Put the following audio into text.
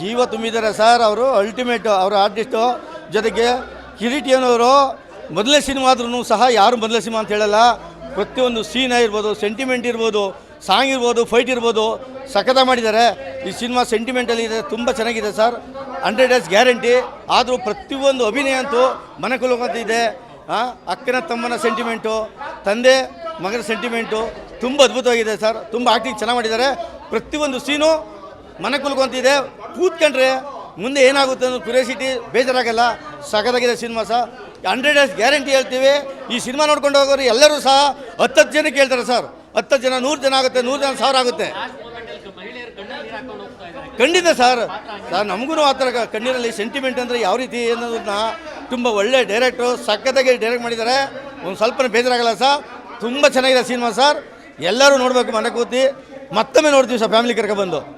ಜೀವ ತುಂಬಿದ್ದಾರೆ ಸರ್ ಅವರು ಅಲ್ಟಿಮೇಟ್ ಅವರ ಆರ್ಟಿಸ್ಟು ಜೊತೆಗೆ ಕಿರೀಟಿಯನವರು ಮೊದಲೇ ಸಿನಿಮಾ ಆದ್ರೂ ಸಹ ಯಾರು ಮೊದಲೇ ಸಿನಿಮಾ ಅಂತ ಹೇಳಲ್ಲ. ಪ್ರತಿಯೊಂದು ಸೀನ್ ಆಗಿರ್ಬೋದು ಸೆಂಟಿಮೆಂಟ್ ಇರ್ಬೋದು ಸಾಂಗ್ ಇರ್ಬೋದು ಫೈಟ್ ಇರ್ಬೋದು ಸಖತ ಮಾಡಿದ್ದಾರೆ. ಈ ಸಿನಿಮಾ ಸೆಂಟಿಮೆಂಟಲ್ಲಿ ಇದೆ, ತುಂಬ ಚೆನ್ನಾಗಿದೆ ಸರ್. ಹಂಡ್ರೆಡ್ ಡೇಸ್ ಗ್ಯಾರಂಟಿ ಆದರೂ ಪ್ರತಿಯೊಂದು ಅಭಿನಯ ಅಂತೂ ಮನಕೊಲ್ಲುವಂತ ಇದೆ ಅಕ್ಕನ ತಮ್ಮನ ಸೆಂಟಿಮೆಂಟು ತಂದೆ, ಮಗನ ಸೆಂಟಿಮೆಂಟು ತುಂಬ ಅದ್ಭುತವಾಗಿದೆ ಸರ್. ತುಂಬ ಆ್ಯಕ್ಟಿಂಗ್ ಚೆನ್ನಾಗಿ ಮಾಡಿದ್ದಾರೆ. ಪ್ರತಿಯೊಂದು ಸೀನು ಮನೆ ಕುಲ್ಕೊಂತಿದೆ. ಕೂತ್ಕೊಂಡ್ರೆ ಮುಂದೆ ಏನಾಗುತ್ತೆ ಅನ್ನೋ ಕ್ಯೂರಿಯಾಸಿಟಿ ಬೇಜಾರಾಗಲ್ಲ. ಸಖತ್ತಾಗಿದೆ ಸಿನಿಮಾ ಸಹ. ಹಂಡ್ರೆಡ್ ಡೇಸ್ ಗ್ಯಾರಂಟಿ ಹೇಳ್ತೀವಿ. ಈ ಸಿನಿಮಾ ನೋಡ್ಕೊಂಡು ಹೋಗೋರು ಎಲ್ಲರೂ ಸಹ ಹತ್ತತ್ತು ಜನಕ್ಕೆ ಹೇಳ್ತಾರೆ ಸರ್ ಹತ್ತು ಜನ, ನೂರು ಜನ ಆಗುತ್ತೆ, ನೂರು ಜನ ಸಾವಿರ ಆಗುತ್ತೆ. ಖಂಡಿತ ಸರ್ ಸರ್ ನಮಗೂ ಆ ಥರ ಕಣ್ಣೀರಲ್ಲಿ ಸೆಂಟಿಮೆಂಟ್ ಅಂದರೆ ಯಾವ ರೀತಿ ಅನ್ನೋದನ್ನ ತುಂಬ ಒಳ್ಳೆ ಡೈರೆಕ್ಟ್ರು ಸಖತ್ತಾಗಿ ಡೈರೆಕ್ಟ್ ಮಾಡಿದ್ದಾರೆ. ಒಂದು ಸ್ವಲ್ಪ ಬೇಜಾರಾಗಲ್ಲ ಸರ್ ತುಂಬ ಚೆನ್ನಾಗಿದೆ ಸಿನಿಮಾ ಸರ್ ಎಲ್ಲರೂ ನೋಡಬೇಕು ಮನೆ ಕೂತಿ. ಮತ್ತೊಮ್ಮೆ ನೋಡ್ತೀವಿ ಸರ್ ಫ್ಯಾಮಿಲಿ ಕರ್ಕೊಬಂದು